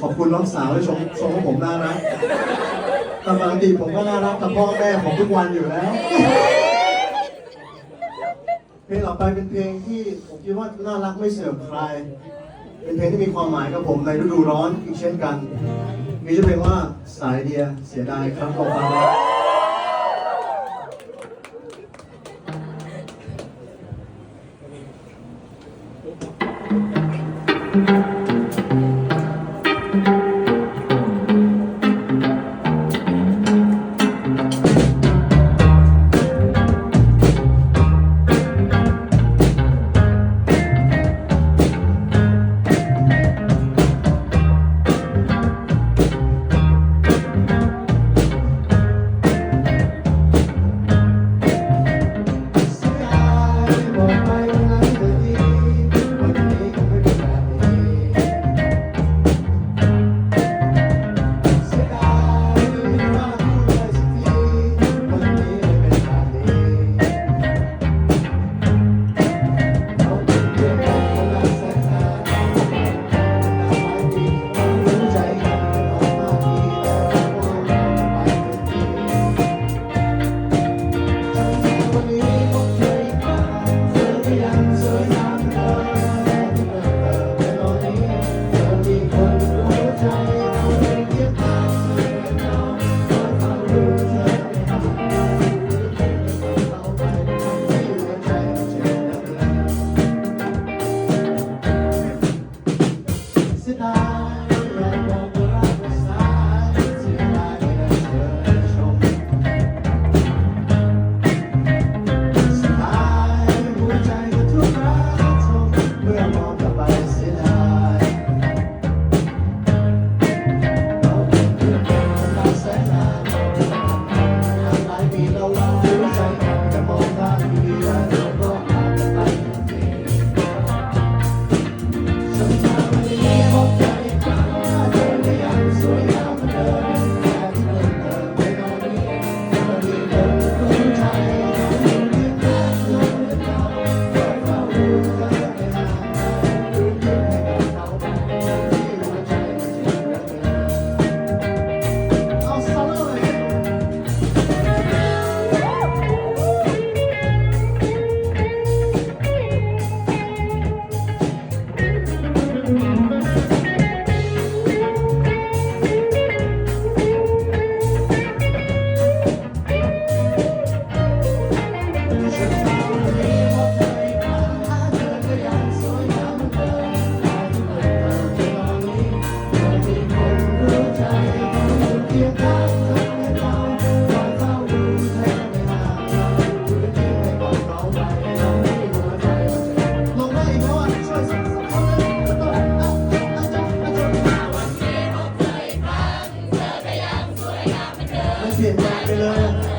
ขอบคุณน้องสาวที่ชมชมว่าผมน่ารักแต่ปกติผมก็น่ารักกับพ่อแม่ผมทุกวันอยู่แล้ว เพลงต่อไปเป็นเพลงที่ผมคิดว่าน่ารักไม่เสื่อมคลาย เป็นเพลงที่มีความหมายกับผมในฤดูร้อนอีกเช่นกัน มีชื่อเพลงว่าสายเดียเสียดายครับของเราครับ That's it, rock.